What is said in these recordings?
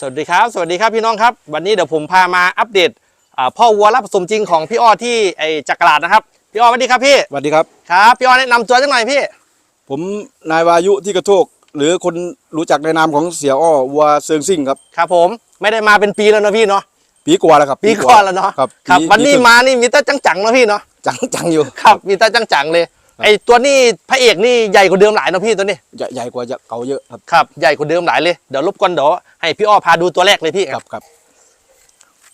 สวัสดีครับ สวัสดีครับพี่น้องครับ วันนี้เดี๋ยวผมพามาอัปเดตอ่าพ่อวัวรับผสมจริงของพี่อ้อที่ไอจักรลาดนะครับ พี่อ้อสวัสดีครับพี่สวัสดีครับครับพี่อ้อแนะนำตัวสักหน่อยพี่ ผมนายวายุที่กระโทก หรือคนรู้จักในนามของเสียอ้อวัวเซิงซิ่งครับครับผมไม่ได้มาเป็นปีแล้วนะพี่เนาะปีกว่าแล้วครับปีก่อนแล้วเนาะครับครับปีวันนี้ปีครึ่งมานี่มีแต่จังๆเนาะพี่เนาะจังจังอยู่ครับมีแต่จังๆเลย ไอตัวนี้พระเอกนี่ใหญ่กว่าเดิมหลายเนาะพี่ตัวนี้ใหญ่ใหญ่กว่าจะเก่าเยอะครับครับใหญ่กว่าเดิมหลายเลยเดี๋ยวรบกวนเดี๋ยวให้พี่อ้อพาดูตัวแรกเลยพี่ครับครับ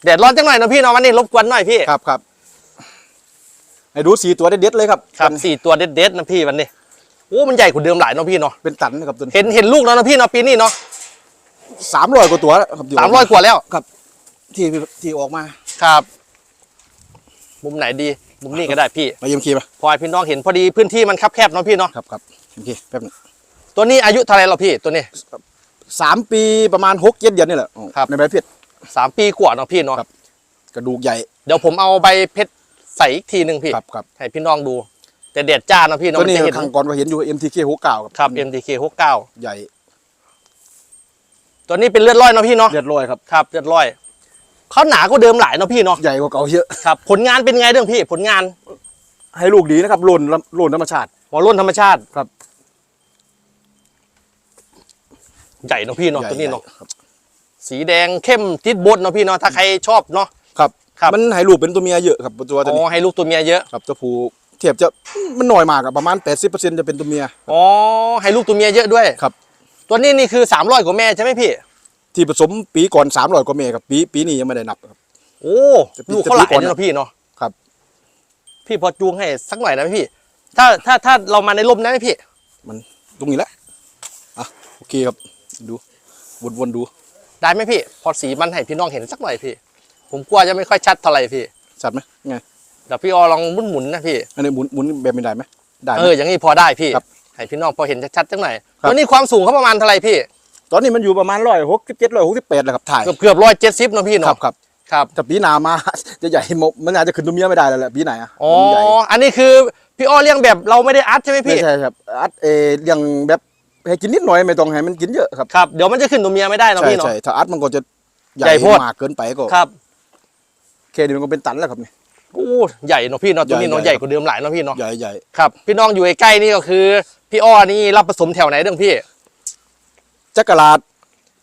แดดร้อนจังหน่อยเนาะพี่เนาะวันนี้รบกวนหน่อยพี่ครับครับให้ดูสีตัวเด็ดๆเลยครับครับสี่ตัวเด็ดๆนะพี่วันนี้โอ้มันใหญ่กว่าเดิมหลายเนาะพี่เนาะเป็นตันนะครับตัวนี้เห็นเห็นลูกแล้วนะพี่เนาะปีนี้เนาะสามร้อยกว่าตัวแล้วครับที่สามร้อยกว่าแล้วครับ ที่ที่ออกมาครับ มุมไหนดี มุมนี้ก็ได้พี่มาเยี่ยมคีมาพอให้พี่น้องเห็นพอดีพื้นที่มันคับแคบเนาะพี่เนาะครับครับโอเคแป๊บนึงตัวนี้อายุเท่าไหรเราพี่ตัวนี้สามปีประมาณหกเจ็ดเดือนนี่แหละครับในใบเพชรสามปีกว่าเนาะพี่เนาะครับกระดูกใหญ่ เดี๋ยวผมเอาใบเพชรใส่อีกทีหนึ่งพี่ครับครับให้พี่น้องดู แต่เด็ดจ้าเนาะพี่เนาะตัวนี้มัจะเห็นครั้งก่อนก็เห็นอยู่ MTK หกเก้าครับ MTK หกเก้าใหญ่ ตัวนี้เป็นเลือดร้อยเนาะพี่เนาะเลือดลอยครับครับเลือดร้อย เขาหนาก็เดิมหลายเนาะพี่เนาะใหญ่กว่าเก่าเยอะครับผลงานเป็นไงเรื่องพี่ ผลงานให้ลูกดีนะครับหล่นหล่นธรรมชาติหัวรุ่นธรรมชาติครับ ใหญ่เนาะพี่เนาะใหญ่ตัวนี้เนาะใหญ่ครับ สีแดงเข้มติดบดเนาะพี่เนาะถ้าใครชอบเนาะ ครับ ครับ มันให้ลูกเป็นตัวเมียเยอะครับตัวตัวอ๋นี้อให้ลูกตัวเมียเยอะครับตัวผู้เทียบจะมันน้อยมากอะประมาณ 80%จะเป็นตัวเมีย อ๋อให้ลูกตัวเมียเยอะด้วยครับ ตัวนี้นี่คือ300กว่าแม่ใช่ไหมพี่ ที่ผสมปีก่อน300กว่าเมครับปีปีนี้ยังไม่ได้นับครับ โอ้จะปีลูกเขาหลายจะปีก่อนเนาะพี่เนาะครับ พี่พอจูงให้สักหน่อยนะพี่ ถ้าถ้าถ้าเรามาในร่มได้ไหมพี่ มันตรงนี้แหละอะโอเคครับดูวนวนๆดู ได้ไหมพี่ พอสีมันให้พี่น้องเห็นสักหน่อยพี่ ผมกลัวจะไม่ค่อยชัดเท่าไหร่พี่ชัดไหมไงเดี๋ยวพี่ออลองหมุนหมุนๆนะพี่อันนี้หมุนหมุนแบบไม่ได้ไหมได้ไหมเอออย่างนี้พอได้พี่ครับให้พี่น้องพอเห็นชัดๆสักหน่อยครับตัวนี้ความสูงเขาประมาณเท่าไหร่พี่ ตอนนี้มันอยู่ประมาณร้อยหกสิบเจ็ดร้อยหกสิบแปดแหละครับถ่ายเกือบเกือบร้อยเจ็ดสิบเนาะพี่ครัเนาะบครับครับถ้าปีหนามา จะใหญ่หมดมันอาจจะขึ้นตัวเมียไม่ได้แล้วแหละปีไหนอะอ๋อมันใหญ่อันนี้คือพี่อ้อเลี้ยงแบบเราไม่ได้อัดใช่ไหมไม่พี่ใช่ครับอัดเออเลี้ยงแบบให้กินนิดหน่อยไม่ต้องให้มันกินเยอะครับครับเดี๋ยวมันจะขึ้นตัวเมียไม่ได้เนาะใช่พี่เนาะ ใช่ถ้าอัดมันก็จะใหญ่โพด มากเกินไปก็ครับเคนี้มันก็เป็นตันแล้วครับนี่โอ้ใหญ่เนาะพี่เนาะตัวนี้เนาะใหใหญ่ ญ่กว่าเดิมหลายเนาะพี่เนาะใหญ่ใหญ่ครับพี่น้องอยู่ใกล้ๆนี่ก็คือ พี่อ้อนี่รับผสมแถวไหนเรื่องพี่ จักรลาด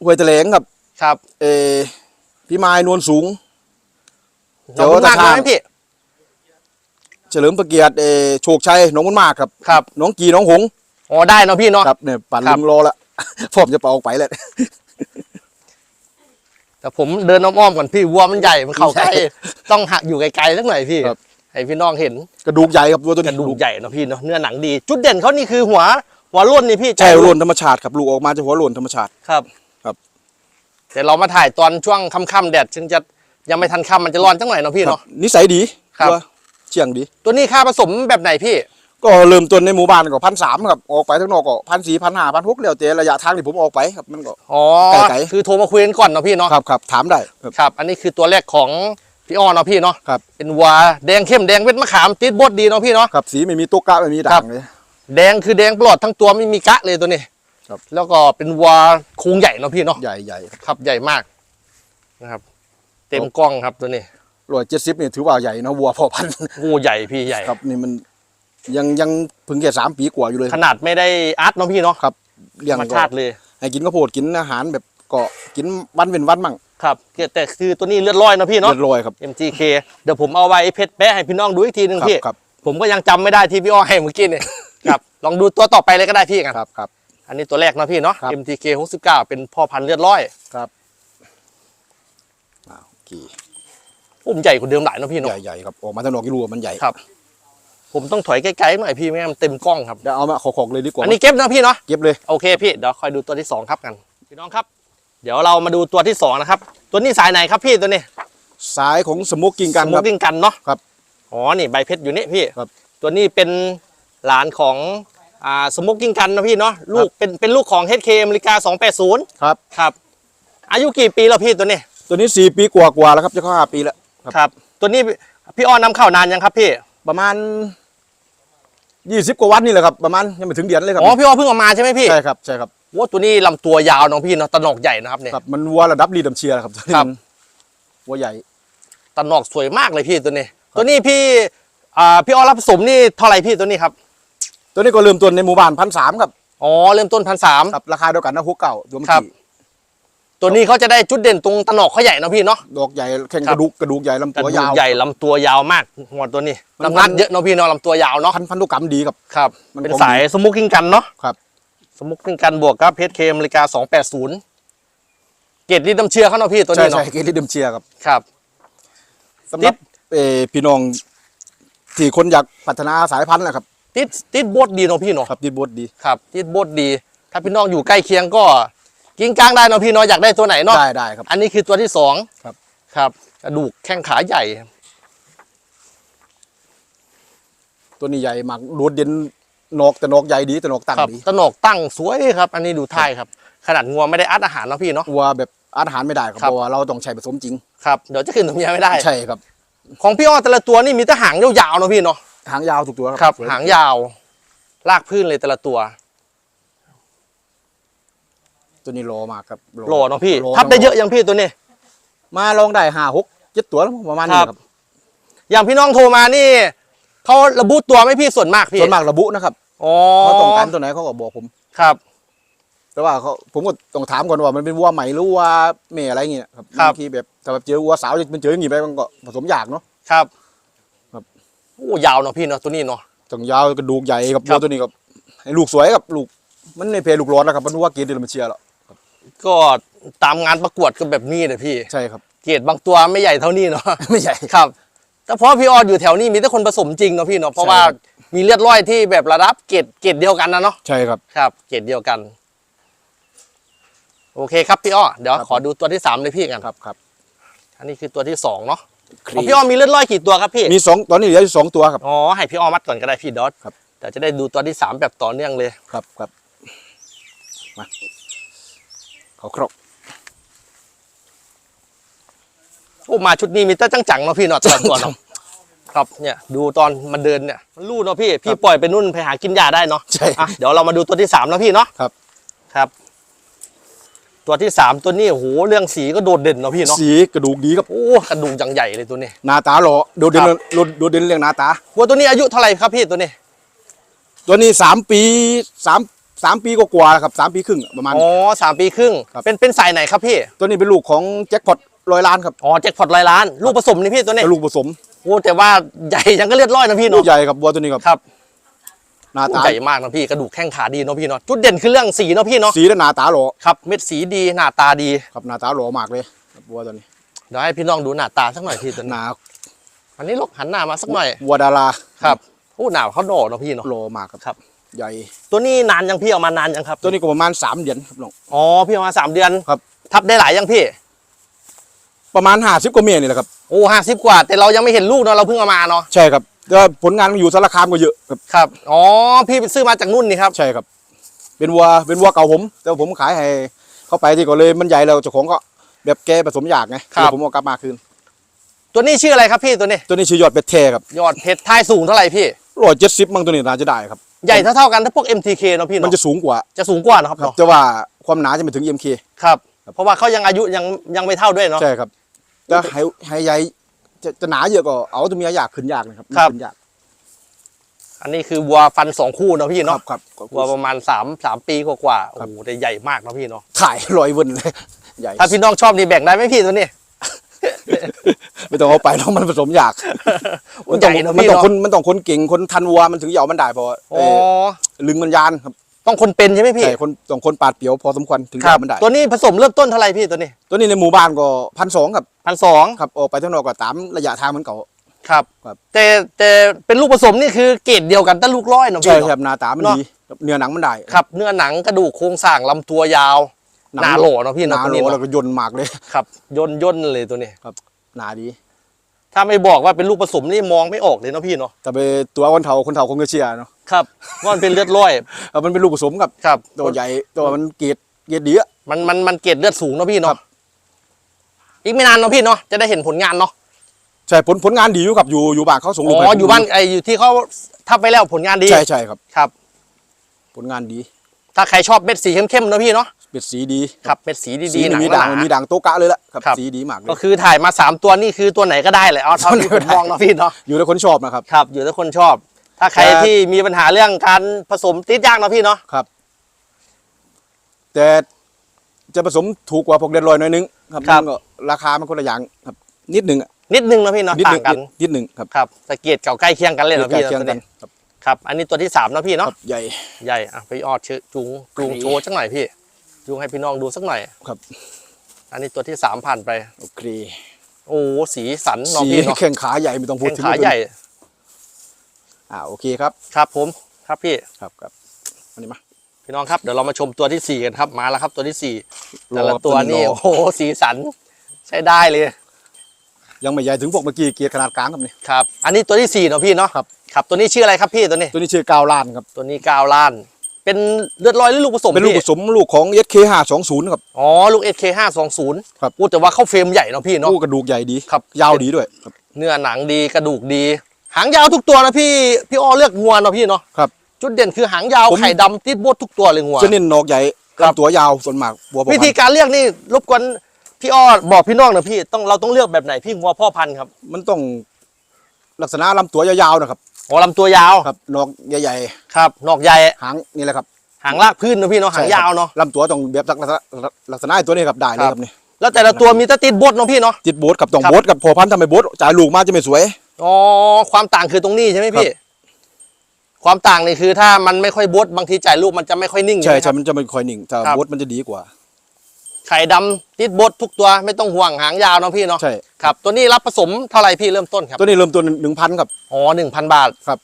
ห้วยแถลงครับ ครับเออพี่ไม้นวลสูงขอบคุณมากเดี๋ยวจะนะทางพี่ เฉลิมพระเกียรติเออโชคชัยหน้องมุนมากครับครับน้องกีน้องหงส์อ๋อได้เนาะพี่เนาะครับเนี่ยปั่นครัลุบงรอละผมจะเป่าออกไปแล้วแต่ผมเดินอ้อมๆก่อนพี่วัวมันใหญ่มันเข้าใกล้ใช่ต้องหักอยู่ไกลๆสักหน่อยพี่ครับให้พี่น้องเห็นกระดูกใหญ่ครับตัวตัวกนี้ระดูกใหญ่เนาะพี่เนาะเนื้อหนังดี จุดเด่นเขานี่คือหัว หัวร่นนี่พี่ใช่โลนธรรมชาติครับลูกออกมาจะหัวโลนธรรมชาติครับครับแต่เรามาถ่ายตอนช่วงค่ำๆแดดจึงจะยังไม่ทันค่ำมันจะร้อนจังหน่อยเนาะพี่ครับเนาะนิสัยดีครับตัวเชียงดี ตัวนี้ค่าผสมแบบไหนพี่ ก็เริ่มต้นในหมู่บ้านก็พันสามครับออกไปทั้างนอกก็พันสี่พันห้าพันหกแล้วแต่ระยะทางที่ผมออกไปครับมันก็อ๋อไกลๆคือโทรมาคุยกันก่อนเนาะพี่เนาะครับครับถามได้ครับครับอันนี้คือตัวแรกของพี่อ้อเนาะพี่เนาะครับเป็นวัวแดงเข้มแดงเม็ดมะขามติดบดดีเนาะพี่เนาะครับสีไม่มีตุกกะไม่มีครัด่าบงเลย แดงคือแดงปลอดทั้งตัวไม่มีกะเลยตัวนี้ครับ แล้วก็เป็นวัวโครงใหญ่เนาะพี่เนาะใหญ่ใหญ่ครับใหญ่มากนะครับ เต็มกล้องครับตัวนี้ร้อยเจ็ดสิบนี่ถือว่าใหญ่นะวัวพ่อพันธุ์งูใหญ่พี่ใหญ่ครับนี่มันยังยังเพิ่งแค่สามปีกว่าอยู่เลย ขนาดไม่ได้อัดเนาะพี่เนาะครับเลี้ยธงรรมก็ชาติเลยให้กินข้าวโพดกินอาหารแบบก็กินวันเป็นวันมั่งครับแต่คือตัวนี้เลือดลอยเนาะพี่เนาะเลือดลอยครับ MGK เดี๋ยวผมเอาไว้เพชรแปะให้พี่น้องดูอีกทีหนึงครับพี่ครับผมก็ยังจำไม่ได้ที่พี่อ้อให้เมื่อกี้เนี่ย ครับลองดูตัวต่อไปเลยก็ได้พี่กันครับครับ อันนี้ตัวแรกเนาะพี่เนาะ ครับ MTK 69เป็นพ่อพันธุ์เลือดร้อยครับอ่าโอเคอุ้มใหญ่กว่าเดิมหลายเนาะพี่ใหเนาะญ่ใหญ่ครับออกมาทางนอกกิโลมันใหญ่ครับ ผมต้องถอยไกลๆหน่อยพี่ไม่งั้นมันเต็มกล้องครับ เดี๋ยวเอามาขอกๆเลยดีกว่าอันนี้เก็บนะพี่เนาะ เก็บเลยโอเคพี่เดี๋ยวคอยดูตัวที่สองครับกัน พี่น้องครับ เดี๋ยวเรามาดูตัวที่สองนะครับ ตัวนี้สายไหนครับพี่ตัวนี้สายของสโมกกิ้งกันสคโมรับ กิ้งกันเนาะครับอ๋อนี่ใบเพชรอยู่นี่พี่ครับ ตัวนี้เป็น หลานของอ่าสโมกิ้งกันนะพี่เนาะลูกเป็นเป็นลูกของ HK อเมริกา 280 ครับ ครับ อายุกี่ปีแล้วพี่ตัวนี้ ตัวนี้สี่ปีกว่ากว่าๆแล้วครับจะเข้าห้าปีแล้วครับครับ ตัวนี้พี่อ้อนนำเข้านานยังครับพี่ ประมาณยี่สิบกว่าวันนี่แหละครับประมาณยังไม่ถึงเดือนเลยครับอ๋อพี่อ้อเพิ่งเออกมาใช่ไหมพี่ใช่ครับใช่ครับว่าตัวนี้ลำตัวยาวน้องพี่เนาะตะหนอกใหญ่นะครับเนี่ยครับมันวัวระดับลีดำเชียร์ครับตัวนี้ครับมันวัวใหญ่ตะหนอกสวยมากเลยพี่ตัวนี้ ตัวนี้พี่อ่าพี่อ้อรับผสมนี่เท่าไหร่พี่ตัวนี้ครับ ตัวนี้ก็เริ่มต้นในหมู่บ้านพันสามครับอ๋อเริ่มต้นพันสาม ครับราคาเดียวกันนะฮุกเก่าตัวเมื่อครับ กี้ตัวนี้เขาจะได้จุดเด่นตรงตะหนอกเขาใหญ่เนาะพี่เนาะ ดอกใหญ่แข่งครักบ ระดูกกระดูกใหญ่ลำกระตัวดูยากว ใหญ่ลำตัวยาวมากหัวตัวนี้มัน น้ำหนักเยอะเนาะพี่เนาะลำตัวยาวเนาะพันพันธุกรรมดีครับ ครับมันเป็นคงสายสมุกกิ้งกันเนาะครับ สมุกกิ้งกันบวกกับเพชรเคอเมริกาสองแปดศูนย์เกรดลิดน้ำเชื่อเขาเนาะพี่ตัวใช่นี้ใช่เนาะเกลิดำเชียร์ครับครับ สำหรับเอ่อพี่น้องที่คนอยากพัฒนาสายพันธุ์นะครับ ติดติดโบดดีเนาะพี่เนาะครับดีบดดีครับติดโบดดี ถ้าพี่น้องอยู่ใกล้เคียงก็กิ้งก้างได้เนาะพี่เนาะอยากได้ตัวไหนเนาะได้ได้ครับ อันนี้คือตัวที่สองครับครับกระดูกแข้งขาใหญ่ ตัวนี้ใหญ่มากโดดเด่นนอกแต่นอกใหญ่ดีแต่นอกตั้งครับดีตะหนกตั้งสวยครับ อันนี้ดูท้ายครับ ขนาดงัวไม่ได้อัดอาหารเนาะพี่เนาะวัวแบบอาหารไม่ได้ครับครับเพราะว่าเราต้องใช้ผสมจริงครับเดี๋ยวจะขึ้นตรงนี้ไม่ได้ใช่ครับ ของพี่อ้อแต่ละตัวนี่มีแต่หางยาวๆเนาะพี่เนาะ หางยาวทุกตัวครับสวยหางยาว ลากพื้นเลยแต่ละตัว ตัวนี้โลมากครับโหลเนาะพี่โลทับได้เยอะยังพี่ตัวนี้ มาลองได้ห้าหกเจ็ดตัวแล้วประมาณนี้ครับครับอย่างพี่น้องโทรมานี่เขาระบุตัวไหม่พี่ส่วนมากพี่ส่วนมากระบุนะครับอ๋อเขาต้องการตัวไหนเขาก็บอกผมครับ แต่ว่าเขาผมก็ต้องถามก่อนว่ามันเป็นวัวใหม่หรือวัวเมยอะไรเงี้ยครับครับบางทีแบบถ้าแบบเจอวัวสาวมันเจออย่างงี้ไปมันก็ผสมยากเนาะครับครับ โอ้ยาวเนาะพี่เนาะตัวนี้เนาะต้องยาวกระดูกใหญ่กับครัวัวบตัวนี้กับให้ลูกสวยกับลูกมันในเพลลูกร้อนนะครับมันวัวเกรดเดลมันเชียร์แล้วก็ตามงานประกวดก็แบบนี้เลยพี่ใช่ครับเกรดบางตัวไม่ใหญ่เท่านี้เนาะไม่ใหญ่ครับแต่เพราะพี่ออดอยู่แถวนี้มีแต่คนผสมจริงเนาะพี่เนาะเพราะใช่ว่าครับมีเลือดร้อยที่แบบระดับเกรดเกรดเดียวกันนะเนาะใช่ครับครับ เกรดเดียวกัน โอเคครับพี่อ้อเดี๋ยวครับขอดูตัวที่สามเลยพี่กันครับครับ อันนี้คือตัวที่สองเนาะ ของพี่อ้อมีเลือดร้อยกี่ตัวครับพี่ มีสองตอนนี้เหลืออยู่สองตัวครับ อ๋อให้พี่อ้อมัดก่อนก็ได้พี่ดอทครับเดี๋ยวจะได้ดูตัวที่สามแบบต่อเนื่องเลย ครับครับมาเขาครบโอ้มาชุดนี้มีแต่จังๆเนาะพี่เนาะตอนก่อนเนาะครับเนี่ยดูตอนมันเดินเนี่ยมันลู่เนาะพี่พี่ปล่อยไปนุ่นไปหากินหญ้าได้เนาะใช่อะเดี๋ยวเรามาดูตัวที่สามเนาะพี่เนาะครับ ครับ ตัวที่สามตัวนี้โอ้โหเรื่องสีก็โดดเด่นเนาะพี่เนาะสีกระดูกดีครับโอ้กระดูกจังใหญ่เลยตัวนี้ หน้าตาหล่อโดดเด่นครับโดดเด่นเรื่องหน้าตาวัวตัวนี้อายุเท่าไหร่ครับพี่ตัวนี้ ตัวนี้สามปีสามสามปีกว่าๆแล้วครับสามปีครึ่งประมาณอ๋อสามปีครึ่งครับเป็นเป็นสายไหนครับพี่ ตัวนี้เป็นลูกของแจ็คพอตร้อยล้านครับอ๋อแจ็คพอตร้อยล้านลูกผสมนี่พี่ตัวนี้เป็นลูกผสมโอ้แต่ว่าใหญ่ยังก็เลือดร้อยนะพี่ลูเนาะกใหญ่ครับวัวตัวนี้ครับครับ หน้าโอ้ตา ใหญ่มากนะพี่กระดูกแข้งขาดีเนาะพี่เนาะจุดเด่นคือเรื่องสีเนาะพี่เนาะสีและหน้าตาหล่อครับเม็ดสีดีหน้าตาดีครับหน้าตาหล่อมากเลยครับวัวตัวนี้เดี๋ยวให้พี่น้องดูหน้าตาสักหน่อยพี่ตัวหนี้น้าอันนี้ลกหันหน้ามาสักหน่อยวัวดาราครับโอ้หน้าเขาโดดเนาะพี่เนาะ หล่อมากครับครับ ใหญ่ ตัวนี้นานยังพี่เอามานานยังครับตัวนี้ก็ประมาณสามเดือนครับน้อง อ๋อพี่เอามาสามเดือนครับ ทับได้หลายยังพี่ประมาณห้าสิบกว่าเมียนี่แหละครับ โอ้ห้าสิบกว่า แต่เรายังไม่เห็นลูกเนาะเราเพิ่งเอามาเนาะใช่ครับ แต่ว่าผลงานอยู่สารคามก็เยอะครับครับอ๋อพี่ไปซื้อมาจากนุ่นนี่ครับใช่ครับ เป็นวัวเป็นวัวเก่าผม แต่ว่าผมขายให้เข้าไปที่ก็เลยมันใหญ่แล้วเจ้าของก็แบบแกผสมอยากไงครับ เลยผมเอากลับมาคืน ตัวนี้ชื่ออะไรครับพี่ตัวนี้ ตัวนี้ชื่อยอดเป็ดเทครับยอดเพชรท้ายสูงเท่าไหร่พี่ ร้อยเจ็ดสิบมั่งตัวนี้น่าจะได้ครับ ใหญ่เท่าๆกันถ้าพวก MTK เนาะพี่มันเนาะจะสูงกว่าจะสูงกว่านะครับครับเนาะแต่ว่าความหนาจะไม่ถึง EMK ครับ เพราะว่าเขายังอายุยังยังไม่เท่าด้วยเนาะ ใช่ครับแต่ไฮไฮใหญ่ จะจะหนาเยอะก็เอาตัวเมียยากขึ้นยากนะครับครับ ขึ้นยากอันนี้คือวัวฟันสองคู่เนาะพี่ครัเนาะบครับวัวประมาณสามสามปีกว่าๆโอ้ครับ โหแต่ใหญ่มากเนาะพี่เนาะถ่ายลอยวนเลยใหญ่ถ้าพี่น้องชอบนี่แบ่งได้ไหมพี่ตัวนี้ ไม่ต้องเอาไปแล้วมันผสมยากโอ้มันใหต้อญ่งเนาะมันพี่ต้องเนาะคนมันต้องคนเก่งคนทันวัวมันถึงจะเอามันได้เพราะว่าอ๋อเอ่อลึงมันยานครับ ต้องคนเป็นใช่ไหมพี่ใช่คนต้องคนปาดเปียวพอสมควรถึงคจะรับเอามันได้ตัวนี้ผสมเริ่มต้นเท่าไหร่พี่ตัวนี้ตัวนี้ในหมู่บ้านก็พันสองครับพันสองครับออกไปข้างนอกก็ตามระยะทางเหมือนเก่า ครับครับ แต่แต่เป็นลูกผสมนี่คือเกรดเดียวกันแต่ลูกร้อยเนาะใช่พี่ครัเนาะบหน้าตามันเนอะดีครับเนื้อหนังมันได้ครับเนื้อหนังกระดูกโครงสร้างลำตัวยาวหนังหนาโหลเนาะพี่หเนาะนาตัวโลนี้แล้วเนาะก็ย่นมากเลย ครับย่นย่นเลยตัวนี้ หนาดี ถ้าไม่บอกว่าเป็นลูกผสมนี่มองไม่ออกเลยเนาะพี่เนาะแต่ไปตัวคนเฒ่าคนเฒ่าคงจะเชียร์เนาะครับว่ามันเป็นเลือดร้อยเออมันเป็นลูกผสมกับครับตัวใหญ่ตัวมันเกรดเกรดดีอะมันมันมันเกรดเลือดสูงเนาะพี่ครัเนาะบอีกไม่นานเนาะพี่เนาะจะได้เห็นผลงานเนาะใช่ผลผลงานดีอยู่ครับอยู่อยู่บ้านเขาส่งอ๋ลูกอให้อยู่บ้านไออยู่ที่เขาทับไปแล้วผลงานดีใช่ใช่ครับครับ ผลงานดี ถ้าใครชอบเม็ดสีเข้มๆเนอะพี่เนาะ เป็ดสีดีครับเม็ดสีสีดีๆหนังมีหด่างนามีด่างโตกะเลยละครับครับสีดีมากเลก็ยคือถ่ายมาสามตัวนี่คือตัวไหนก็ได้เลยเอาเท่าที่ผมมองเนาะพี่เนาะอยู่ในคนชอบนะครับครับ อยู่ที่คนชอบ ถ้าใครแต่ที่มีปัญหาเรื่องการผสมติดยากเนาะพี่เนาะครับ แต่จะผสมถูกกว่าพวกเดนลอยหน่อยนึงครับมันก็ราคามันคนละอย่างครับ นิดหนึ่งอะนิดนึงเนาะพี่เนาะนิดหต่านึ่งงกันนิดหนึ่งครับครับสเกียรเก่าใกล้เคียงกันเลยเนาะใกล้พี่เคียงตัวกันนี้ครับครับ อันนี้ตัวที่สามเนาะพี่คเนาะรับใหญ่ใหญ่อะพี่ออดชื่อจูงจูงโอเคโชว์สักหน่อยพี่ จูงให้พี่น้องดูสักหน่อยครับ อันนี้ตัวที่สามผ่านไป โอเค โอ้โหสีสันเนาะสีพี่เนาะแข้งขาใหญ่ไม่ต้องพูดแข้งถึงขาเลยใหญ่อ่าโอเคครับครับผมครับพี่ครับครับอันนี้มา พี่น้องครับเดี๋ยวเรามาชมตัวที่สี่กันครับมาแล้วครับ ตัวที่สี่แต่ละรอตัวนี่รอโอ้โหสีสัน ใช้ได้เลยยังไม่ใหญ่ถึงพวกเมื่อกี้เกียร์ขนาดกลางครับนี่ ครับ อันนี้ตัวที่สี่เนาะพี่เนาะครับ ครับ ตัวนี้ชื่ออะไรครับพี่ตัวนี้ ตัวนี้ชื่อกาวลานครับ ตัวนี้กาวล้าน เป็นเลือดลอยหรือลูกผสมเป็นลูกผพี่สมลูกของ SK 520ครับ อ๋อลูก SK ห้าสองศูนย์ครับพูดแต่ว่าเข้าเฟรมใหญ่เนาะพี่เนาะ ลูกกระดูกใหญ่ดีครับ ยาวดีด้วยครับ เนื้อหนังดีกระดูกดี หางยาวทุกตัวนะพี่พี่อ้อเลือกงัวเนาะพี่เนาะครับ จุดเด่นคือหางยาวผม ไข่ดำติดบดทุกตัวเลยงัว จะเน้นนอกใหญ่ครับ ลำตัวยาวส่วนมากบัววิธีการเลือกนี่รบกวนพี่อ้อบอกพี่น้องหน่อยพี่ต้องเราต้องเลือกแบบไหนพี่งัวพ่อพันธุ์ครับ มันต้องลักษณะลำตัวยาวๆนะครับ อ๋อลำตัวยาว ครับนอกใหญ่ครับนอกใหญ่ๆหางนี่แหละครับหางลากพื้นเนาะพี่เนาะหางยาวเนาะลำตัวต้องแบบลักษณะลักษณะตัวนี้ครับได้เลยครับครับนี่แล้วแต่ละตัวมีแต่ติดบดเนาะพี่เนาะจิตโบ๊ทกับต้องครับโบ๊ทกับพอพันธุ์ทำไมโบ๊ทจ่ายลูกมาจะไม่สวย อ๋อความต่างคือตรงนี้ใช่ไหมพี่ครับความต่างนี่คือถ้ามันไม่ค่อยบดบางทีจ่ายลูกมันจะไม่ค่อยนิ่งใช่ไหมคใช่รับ มันจะไม่ค่อยนิ่งถ้าครับ โบ๊ทมันจะดีกว่า ไข่ดำติดบดทุกตัวไม่ต้องห่วงหางยาวเนาะพี่เนาะใช่ ครับตัวนี้รับผสมเท่าไหร่พี่เริ่มต้นครับตัวนี้เริ่มต้นหนึ่งพันครับ อ๋อหนึ่งพันบาทครับ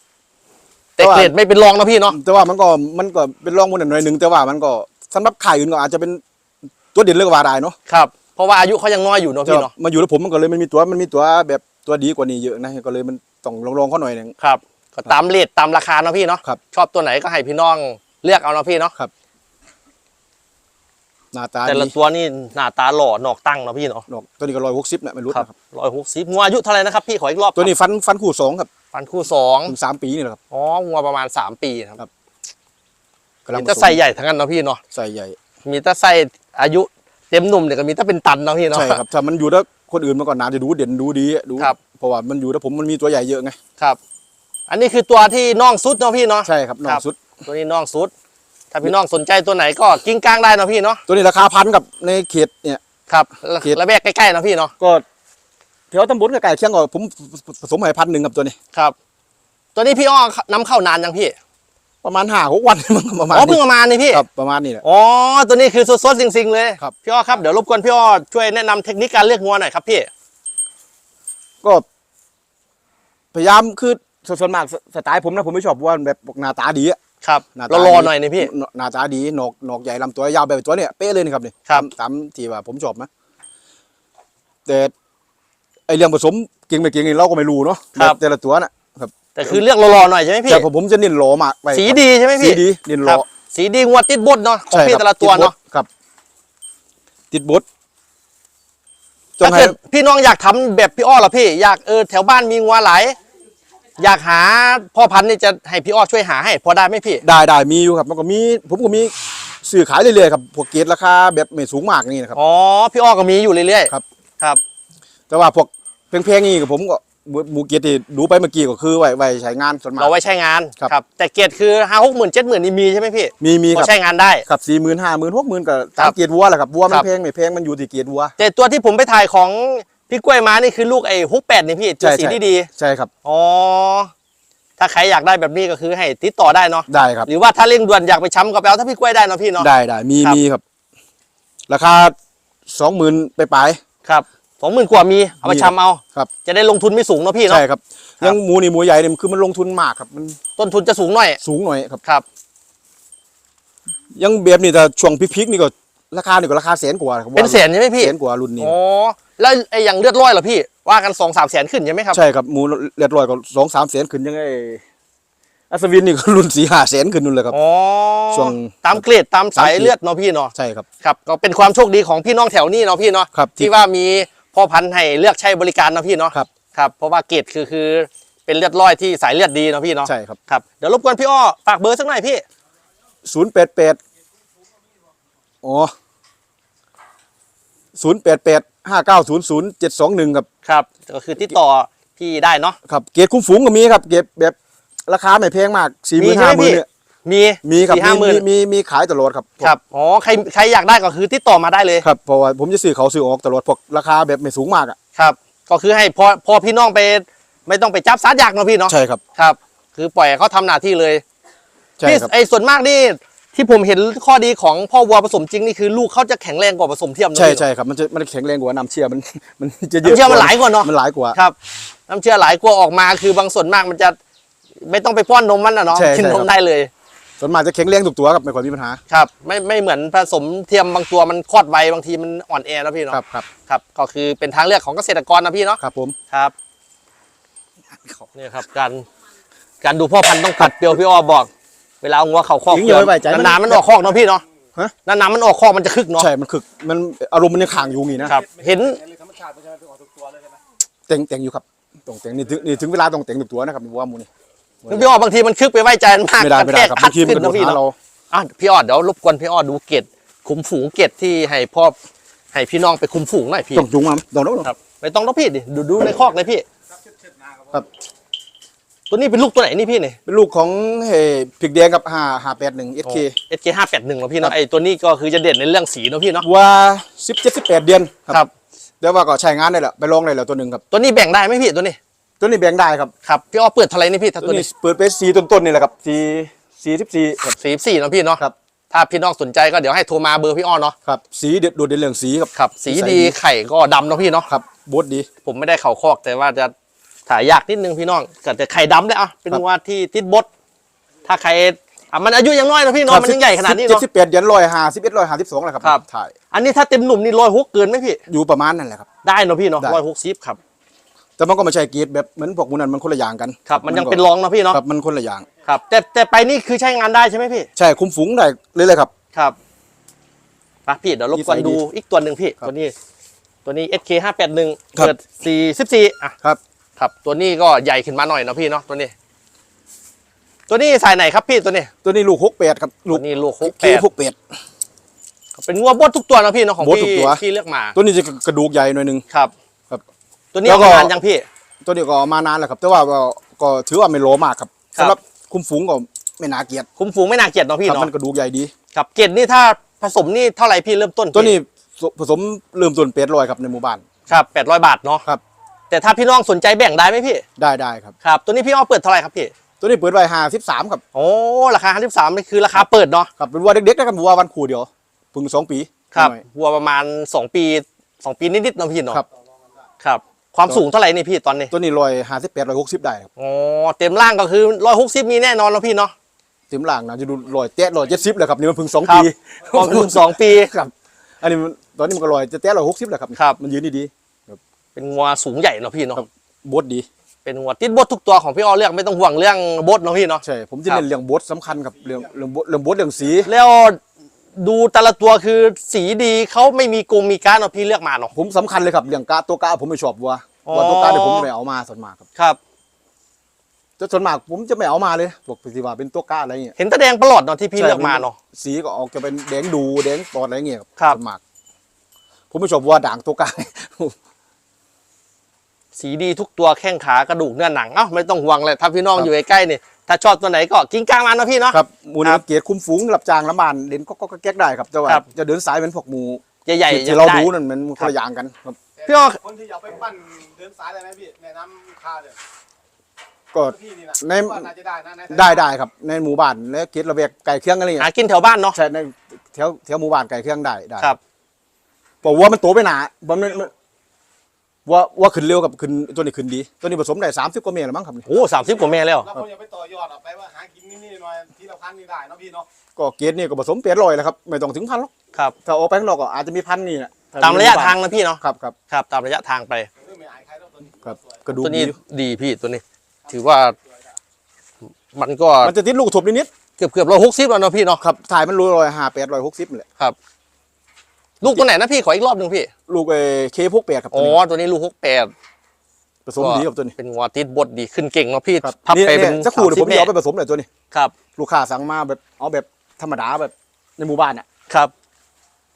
แต่แต่ว่าเกรดไม่เป็นรองเนาะพี่เนาะแต่ว่ามันก็มันก็เป็นรองมันหน่อยหนึ่งแต่ว่ามันก็สำหรับขายอื่นก็อาจจะเป็นตัวเด่นเรื่องว่าได้เนาะครับเพราะว่าอายุเขายังน้อยอยู่เนาะแต่พี่เนาะมาอยู่แล้วผมมันก็เลยมันมีตัวมันมีตัวแบบตัวดีกว่านี้เยอะนะก็เลยมันต้องลองๆเขาหน่อยหนึง ครับก็ตามเรทตามราคาเนาะพี่เนาะครับ ชอบตัวไหนก็ให้พี่น้องเลือกเอาเนาะพี่เนาะ หน้าตาแต่ละดีตัวนี่หน้าตาหล่อนอกตั้งเนาะพี่เนาะดอกตัวนี้ก็ร้อยหกสิบนะไม่รู้ครับนะครับร้อยหกสิบงัวอายุเท่าไหร่นะครับพี่ขออีกรอบตัวนี้ฟันฟันคู่สองครับฟันคู่สองถึงสามปีนี่แหละครับ อ๋องัวประมาณสามปีนะครับครับกำลังมีผแต่สมไส้ใหญ่ทั้งนั้นเนาะพี่เนาะใส่ใหญ่มีแต่ไส้อายุเต็มหนุ่มเนี่ยก็มีแต่เป็นตันเนาะพี่เนาะ ใช่ครับถ้ามันอยู่แล้วคนอื่นมันก็น่าจะดูเด่นดูดีดูครับ เพราะว่ามันอยู่แล้วผมมันมีตัวใหญ่เยอะไงครับ อันนี้คือตัวที่น้องซุดเนาะพี่เนาะ ใช่ครับน้อครังบสุดตัวนี้น้องซุด ถ้าพี่น้องสนใจตัวไหนก็กิ้งก้างได้เนาะพี่เนาะตัวนี้ราคาพันกับในเขตเนี่ย ครับเขต ระแวกใกล้ๆเนาะพี่เนาะก็แถวตำบลกับไก่เคียงก็ผมผสมให้พันหนึ่งกับตัวนี้ ครับ ตัวนี้พี่อ้อนำเข้านานยังพี่ ประมาณห้าหกวันมันก็ประมาณอ๋อเพิ่งนี้เอามานี่พี่ครับประมาณนี้แหละอ๋อตัวนี้คือสดๆจริงๆเลยครับพี่อ้อครับเดี๋ยวรบกวนพี่อ้อช่วยแนะนำเทคนิคการเลือกงัวหน่อยครับพี่ ก็ พยายามคือส่วนมากสสไตล์ผมนะผมไม่ชอบว่าแบบหน้าตาดีอะ ครับหน้าตาเรารอดีหน่อยนี่พี่ หน้าตาดีหนอกหนอกใหญ่ลำตัวยาวแบบตัวเนี้ยเป๊ะเลยนะครับนี่ครับตามตามที่ว่าผมชอบนะแต่ไอเรื่องผสมเก่งไม่เก่งนี่เราก็ไม่รู้เนาะครับ แต่ละตัวน่ะครับแต่คือเลือกรอๆหน่อยใช่ไหมพี่แต่ผมผมจะเน้นโหลมากไปสีดีใช่ไหมสีพี่ดีเน้นโหลครับสีดีงัวติดบดเนาะของใช่พี่ครับแต่ละตัวติดบดเนาะครับ ติดบดจงถ้าให้เกิดพี่น้องอยากทำแบบพี่อ้อเหรอพี่อยากเออแถวบ้านมีงัวหลาย อยากหาพ่อพันธุ์นี่จะให้พี่อ้อช่วยหาให้ พอได้ไหมพี่ ได้ได้มีอยู่ครับมันก็มีผมก็มีสื่อขายเรื่อยๆครับพวกเกรดราคาแบบไม่สูงมากนี่นะครับ อ๋อ พี่อ้อก็มีอยู่เรื่อยๆ ครับ ครับ แต่ว่าพวกเพลงๆนี่กับผมก็หมูเกรดที่ดูไปเมื่อกี้ก็คือไว้ไว้ใช้งานส่วนมากเราไว้ใช้งานครับ แต่เกียรติคือห้าหกหมื่นเจ็ดหมื่นนี่มีใช่ไหมพี่ มีมีพคอรับใช้งานได้ครับสี่หมื่นห้าหมื่นหกหมื่นก็ครัตามบเกียรติวัวแหละครับวัวมัคนรับเพลงไม่เพลงมันอยู่ที่เกียรติวัวแต่ตัวที่ผมไปถ่ายของ พี่กล้วยมานี่คือลูกไอ้ฮุกแปดนี่พี่ตัวใช่สีใช่ ที่ดีใช่ครับอ๋อถ้าใครอยากได้แบบนี้ก็คือให้ติดต่อได้เนาะได้ครับ หรือว่าถ้าเร่งด่วนอยากไปช้ำก็ไปเอาถ้าพี่กล้วยได้เนาะพี่เนาะ ได้ได้มีครับ มีครับ ราคาสองหมื่นไปปลายครับสองหมื่นกว่ามีเอาไปมีช้ำเอาครับ จะได้ลงทุนไม่สูงเนาะพี่ๆเนาะ ใช่ครับครับ ยังหมูนี่หมูใหญ่เนี่ยคือมันลงทุนมากครับ มันต้นทุนจะสูงหน่อยสูงหน่อยครับ ครับ ยังแบบนี่แต่ช่วงพิกๆนี่ก็ ราคานี่ก็ราคาแสนกว่าครับเป็นแสนใช่ไหมพี่แสนกว่ารุ่นนี้อ๋อแล้วไอ้อย่างเลือดร้อยเหรอพี่ว่ากันสองสามแสนขึ้นใช่ไหมครับใช่ครับหมูเรียบร้อยก็สองสามแสนขึ้นยังไงอัศวินนี่ก็รุ่นสี่ห้าแสนขึ้นนู่นเลยครับอ๋อช่วงตามเกรดตามสายตามเกรดเลือดเนาะพี่เนาะใช่ครับครับ ก็เป็นความโชคดีของพี่น้องแถวนี้เนาะพี่เนาะครับที่ที่ว่ามีพ่อพันธุ์ให้เลือกใช้บริการเนาะพี่เนาะครับครับเพราะว่าเกรดคือคือเป็นเลือดร้อยที่สายเลือดดีเนาะพี่เนาะใช่ครับครับเดี๋ยวรบกวนพี่อ้อฝากเบอร์สักหน่อยพี่ศูนย์แปดแปด อ๋อศูนย์แปดแปดห้าเก้าศูนย์ศูนย์เจ็ดสองหนึ่งครับ ครับ ก็คือติดต่อพี่ได้เนาะ ครับ เกรดคุ้มฝูงก็มีครับ เกรดแบบราคาไม่แพงมากสี่หมีมื่นใช่ห้าไหหมมื่พี่นเนี่ยมีมีครับสี่ห้าหมื่นมีมีมีขายตลอดครับ ครับ อ๋อ ใครใครอยากได้ก็คือติดต่อมาได้เลย ครับ เพราะว่าผมจะซื้อเขาซื้อออกตลอดพวกราคาแบบไม่สูงมากอะ ครับ ก็คือให้พอพอพี่น้องไป ไม่ต้องไปจับซัดอยากเนาะพี่เนาะ ใช่ครับ ครับ คือปล่อยให้เขาทำหน้าที่เลย ใช่พี่ครับ ไอ้ส่วนมากนี่ ที่ผมเห็นข้อดีของพ่อวัวผสมจริงนี่คือลูกเขาจะแข็งแรงกว่าผสมเทียมนะใช่พี่เนาะใช่ครับมันจะมันแข็งแรงกว่าน้ำเชื่อมันมันจะเยอะน้ำเชื่อมันหลายกว่าเนอะ มันหลายกว่า ครับน้ำเชื่อหลายกลัวออกมาคือบางส่วนมากมันจะไม่ต้องไปป้อนนมมันนะเนาะใช่กินใช่นครัมบ ได้เลยส่วนมากจะแข็งแรงทุกตัวครับไม่ค่อยมีปัญหาครับ ไม่ไม่เหมือนผสมเทียมบางตัวมันคลอดไวบางทีมันอ่อนแอนะพี่เนาะครับครับครับก็คือเป็นทางเลือกของเกษตรกรนะพี่เนาะครับผม ครับเนี่ยครับการการดูพ่อพันธุ์ต้องกัดเปรียวพี่อ้อบอก เวลาเอางัวเข่าคอกยิงอย่าไว้ไว้ใจมัน นานๆมันออกคอกเนาะพี่เนาะฮะ นานๆมันออกคอกมันจะคึกเนาะใช่มันคือมันอารมณ์มันยังขังอยู่งี้นะครับ เห็นแต่งแต่งอยู่ครับต้องแต่งนี่ถึงนี่ถึงเวลาต้องแต่งทุกตัวนะครับว่าหมูนี่พี่อ้อบางทีมันคึกไปไว้ใจมันมากไม่ได้ไม่ได้ครับกะแทกบางทีมันกระโดดขึ้หาเราอะพี่อ้อเดี๋ยวรบกวนพี่อ้อดูเกตคุมฝูงเกตที่ให้พ่อให้พี่น้องไปคุมฝูงหน่อยพี่ ต้องจุงมาต้องต้องครับไม่ต้องต้องพี่ดิดูดูในคอกเลยพี่ครับ ตัวนี้เป็นลูกตัวไหนนี่พี่นี่เป็นลูกของเฮ้พริกแดงกับห้าห้าแปดหนึ่งเอสเค เอสเคห้าแปดหนึ่งเนาะพี่เนาะไอตัวนี้ก็คือจะเด่นในเรื่องสีเนาะพี่เนาะ ว่าสิบเจ็ดสิบแปดเดือนครับ เดี๋ยวว่าก็ใช้งานได้แล้วไปลองได้แล้วตัวหนึ่งครับ ตัวนี้แบ่งได้ไหมพี่ตัวนี้ตัวนี้แบ่งได้ครับ ครับพี่อ้อเปิดเท่าไหรนี่พี่ถ้าตัตัววนี้นี้เปิดไปสีต้นๆนี่แหละครับสีสีสิบสี่ครับ สีสี่เนาะพี่เนาะครับ ถ้าพี่น้องสนใจก็เดี๋ยวให้โทรมาเบอร์พี่อ้อเนาะครับ สีเด็ดโดดเด่นเรื่องสีครับครับ สีใส่ดีไข่ก็ดำเนาะพี่เนาะครับบดดี ผมไม่ได้เข่าคอกแต่ว่าจะ ถ่ายยากนิดนึงพี่น้องเกิดแต่ไข่ดำได้อะเป็นครับว่าที่ติดบด ถ้าใครอะมันอายุยังน้อยนะพี่เน้องมันยังใหญ่ขนาดนี้เจ็ดเนาะสิบแปดเดือนร้อยห้าสิบเอ็ดร้อยห้าสิบสองแหละครับครับถ่ายอันนี้ถ้าเต็มหนุ่มนี่ร้อยหกเกินไหมพี่อยู่ประมาณนั่นแหละครับได้เนาะพี่เนาะได้ร้อยหกสิบครับแต่มันก็ไม่ใช่กรีดแบบเหมือนพวกมูนันมันคนละอย่างกันครับมันยังเป็นรองเนาะพี่เนาะครับมันคนละอย่างครับแต่แต่ไปนี่คือใช้งานได้ใช่ไหมพี่ ใช่คุมฝูงได้เลยเลยครับครับมาพี่เดี๋ยวรบกวนนิสัยดีดูอีกตัวหนึ่งพี่ครับตัวนี้ ตัวนี้ SK ห้าแปดหนึ่งครับเกิดสี่สิบสี่อะครับ ครับ ตัวนี้ก็ใหญ่ขึ้นมาหน่อยเนาะพี่เนาะตัวนี้ ตัวนี้สายไหนครับพี่ตัวนี้ ตัวนี้ลูกหกแปดครับลูตักวนี้ลูกหกเคแปดหกแปด เป็นงัวบดทุกตัวนะพี่เนาะของบดทุพี่กตัว พี่เลือกมาตัวนี้จะกระดูกใหญ่หน่อยหนึง ครับ ครับ ตัวนี้แล้วก็เอามานานยังพี่ ตัวนี้ก็มานานแล้วครับ แต่ว่าก็ก็ถือว่าไม่โลมากครับครับ สำหรับคุมฝูงก็ไม่น่าเกลียดคุ้มฟูงไม่น่าเกลียดเนาะพี่ครับเนาะมันกระดูกใหญ่ดี ครับเกลียดนี่ถ้าผสมนี่เท่าไหร่พี่เริ่มต้นตัวนี้ผสมเริ่มต้นเป็ดลอยครับในหมู่บ้าน ครับแปดร้อยบาทเนาะครับ แต่ถ้าพี่น้องสนใจแบ่งได้ไหมพี่ได้ได้ครับ ครับตัวนี้พี่อ้อเปิดเท่าไหร่ครับพี่ตัวนี้เปิดไว้ห้าสิบสามครับโอ้ราคาห้าสิบสามนี่คือราคาเปิดเนาะครับเป็นวัวเด็กๆนะครับวัววันคู่เดียวเพึ่งสองปีครับหน่อยวัวประมาณ2ปี2ปีนิดๆเนาะพี่เนาะครับครับความสูงเท่าไหร่นี่พี่ตอนนี้ตัวนี้ลอยห้าสิบแปดลอยหกสิบได้ครับอ๋อเต็มร่างก็คือร้อยหกสิบมีแน่นอนแล้วพี่เนาะเต็มล่างนะจะดูลอยแตะลอยเจ็ดสิบเลยครับนี่มันเพึ่งสองครัปีบความสูงสองปีครับอันนี้มันตอนนี้มันก็ลอยจะแตะลอยหกสิบแหละครับครับมันยืนดี เป็นงัวสูงใหญ่เนาะพี่เนาะครับๆบดดีเป็นงัวติดบดทุกตัวของพี่อ้อเลือกไม่ต้องห่วงเรื่องบดเนาะพี่เนาะใช่ผมจะครับเน้นเรื่องบดสำคัญครับเรื่องเรื่องบดเรื่องบดเรื่องสีแล้วดูแต่ละตัวคือสีดีเขาไม่มีกงมีการดเนาะพี่เลือกมาเนาะผมสำคัญเลยครับเรื่องกาตัวกาผมไม่ชอบวัวอ๋อวัวตัวกาเนี่ยผมไม่เอามาส่วนมากครับครับ จะส่วนมากผมจะไม่เอามาเลยพวกปฏิว่าเป็นตัวกาอะไรเงี้ยเห็นแตะแดงประหลอดเนาะที่พี่ใช่เลือกมาเนาะสีก็ออกจะเป็นแดงดูแดงปอดอะไรเงี้ยครับส่วนมากผมไม่ชอบวัวด่างตัวกา สีดีทุกตัวแข้งขากระดูกเนื้อหนังเอ้าไม่ต้องห่วงเลยถ้าพี่น้องครับอยู่ใกล้ๆนี่ถ้าชอบตัวไหนก็กิ้งกลางมาเนาะพี่เนาะครับหมูคนี่รับเกียรติคุมฝูงรับจ้างละมานเด่นก็ก็แก๊กได้ครับแต่ว่าครับจะเดินสายเป็นพวกหมูใหญ่ๆที่ยัที่งเราได้ดูนั่นมันคนละอย่างกันครับพี่อ้อคนที่อยากไปปั้นเดินสายได้ไหมพี่แนะนำค่าเลยก็พี่นี่นะในว่าน่าจะได้นะในได้ได้ครับในหมู่บ้านและเกียรติระเบียกไก่เครื่องอะไรเงี้หายกินแถวบ้านเนาะใช่ในแถวแถวหมู่บ้านไก่เครื่องได้ได้ครับเพราะวัวมันโตไปหนามันมันมัน ว่าว่าขึ้นเร็วกับขึ้นตัวนี้ขึ้นดี ตัวนี้ผสมได้สามสิบกว่าเมตรแล้วมั้งครับนี่โอ้สามสิบกว่าแม่แล้ว แล้วคนอยากไปต่อยอดเอาไปว่าหากินนี่ๆหน่อยทีละพันนี่ได้เนาะพี่เนาะก็เกรดนี่ก็ผสมเปลี่ยนลอยแล้วครับไม่ต้องถึงพันหรอกครับ ถ้าออกไปข้างนอกก็อาจจะมีพันนี่แหละถ้ตามระยะทางนะพี่เนาะครับครับครับ ตามระยะทางไปเออไม่อายใครแล้วตัวนี้ครับกระดูกตัวนี้ดีดีพี่ตัวนี้ ถือว่ามันก็มันจะติดลูกทบนิดเกือบเกือบร้อยหกสิบแล้วเนาะพี่เนาะๆครับถ่ายมันรู้ลอยห้าแปดลอยหกสิบแหละ ลูกตัวไหนนะพี่ขออีกรอบหนึ่งพี่ ลูกเอเคพวกแปดครับอ๋ตัวอนี้ตัวนี้ลูกหกแปดผสมดีกับตัวนี้เป็นงัวติดบดดีขึ้นเก่งเนาะพี่ครับพับนี่ไปเป็นเนี่ยสักครู่เดี๋ยวผม30จะเอาไปผสมเลยตัวนี้ครับ ลูกค้าสั่งมาแบบเอาแบบธรรมดาแบบในหมู่บ้านอะครับ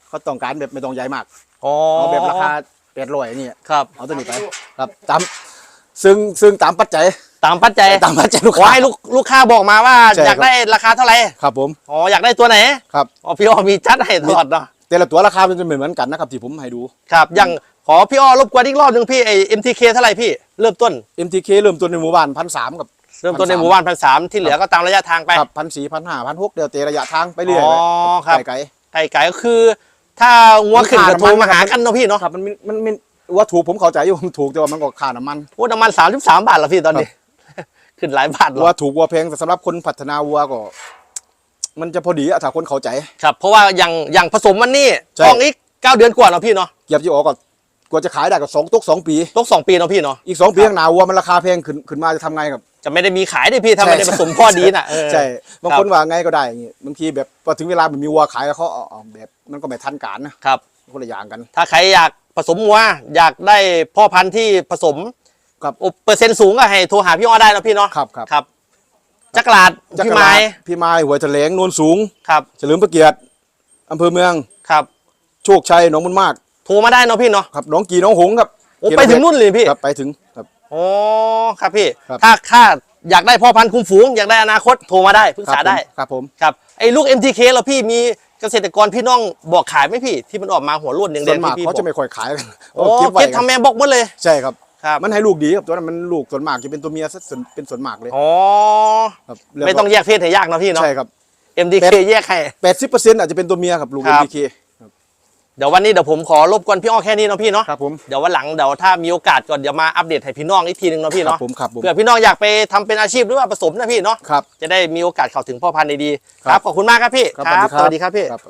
เขาต้องการแบบไม่ต้องใหญ่มากอ๋อเอาแบบราคาแปดร้อยนี่ครับเอาตัวนี้ไปครับตามซึ่งซึ่งตามปัจจัยตามปัจจัยตามปัจจัยลูกขอค้าให้ลูกลูกค้าบอกมาว่าใช่อยากครับได้ราคาเท่าไหร่ครับผมอ๋ออยากได้ตัวไหนครับอ๋อพี่อ้อมีจัดให้ตลอดเนาะ แต่ละตัวราคามันจะไม่เหมือนกันนะครับที่ผมให้ดู ครับอย่างขอพี่อ้อรบกวนอีกรอบหนึ่งพี่ไอ MTK เท่าไหร่พี่เริ่มต้น MTK เริ่มต้นในหมู่บ้านพันสามกับ เริ่มต้นใน1,300หมู่บ้านพันสามที่เหลือก็ตามระยะทางไป ครับพันสี่พันห้าพันหกเดี๋ยวเตะระยะทางไปเรื่อยอ๋อครับ ไกลไก่ไก่ก็คือ ถ้างัวขึ้นมันก็ขาดโทรมาน้ำมันหากันเนาะพี่เนาะๆครับมันมันมันมันว่าถูกผมเข้าใจอยู่มันถูกแต่ว่ามันก็ค่าน้ำมัน โอ้น้ำมันสามสิบสามบาทละพี่ตอนนี้ ขึ้นหลายบาทหรอว่าถูกวัวแพงแต่สำหรับคนพัฒนาวัวก็ มันจะพอดีอะถ้าคนเข้าใจ ครับเพราะว่าอย่างอย่างผสมมันนี่ใช่ ต้องอีกเก้าเดือนกว่าเนาะพี่เนาะเกียบจะออกก็กว่าจะขายได้ก็สองตกสองปีตกสองปีเนาะพี่เนาะอีกสองปีข้างหน้าวัวมันราคาแพงขึ้นขึ้นมาจะทำไงครับ จะไม่ได้มีขายดิพี่ถ้าไม่ได้ผสมพ่อดีน่ะเออ ใช่ บางครับคนว่าไงก็ได้อย่างงี้บางทีแบบพอถึงเวลามันมีวัวขายแล้วเขาเอาเอาแบบมันก็ไม่ทันการนะครับ คนละอย่างกัน ถ้าใครอยากผสมวัวอยากได้พ่อพันธุ์ที่ผสมครับโอ้เปอร์เซ็นต์สูงก็ให้โทรหาพี่อ้อได้นะพี่เนาะครับครับ ครับ จักรลาดจักพี่รไม้ลาดพี่ไม้หัวแถลงโนนสูง ครับเฉลิมพระเกียรติอำเภอเมือง ครับโชคชัยหนองบุญมากโทรมาได้เนาะพี่เนาะ ครับหนองกีหนองหงส์ครับโอ้ไปถึงนู่นเลยพี่ ครับไปถึงครับ โอ้ครับพี่ ครับ ถ้าถ้าอยากได้พ่อพันธุ์คุมฝูง อยากได้อนาคตโทรมาได้ปรึกษาได้ ครับผมครับไอ้ลูก MTK เราพี่มีเกษตรกรพี่น้องบอกขายไหมพี่ ที่มันออกมาหัวรุ่นแดส่วนงๆมากที่พี่บเขาอกจะไม่ค่อยขายกันโอ้เก็บไว้เก็บกันทำแม่บอกหมดเลย ใช่ครับ ครับมันให้ลูกดีครับตัวนั้นมันลูกส่วนมากจะเป็นตัวเมียซะส่วนเป็นส่วนมากเลยอ๋อครับไม่ต้องแยกเพศให้ยากเนาะพี่เนาะใช่ครับ MTK แยกให้ แปดสิบเปอร์เซ็นต์อาจจะเป็นตัวเมียครับลูก ครับ MBK เดี๋ยววันนี้เดี๋ยวผมขอรบกวนพี่อ้อแค่นี้เนาะพี่เนาะครับผมเดี๋ยววันหลังเดี๋ยวถ้ามีโอกาสก่อนเดี๋ยวมาอัปเดตให้พี่น้องอีกทีหนึงเนาะพี่ครับเนาะผมครับผมเผื่อพี่น้องอยากไปทำเป็นอาชีพหรือว่าผสมนะพี่เนาะครับ จะได้มีโอกาสเข้าถึงพ่อพันธุ์ดีๆครับขอบคุณมากครับพี่ครับสวัสดีครับพี่ ครับ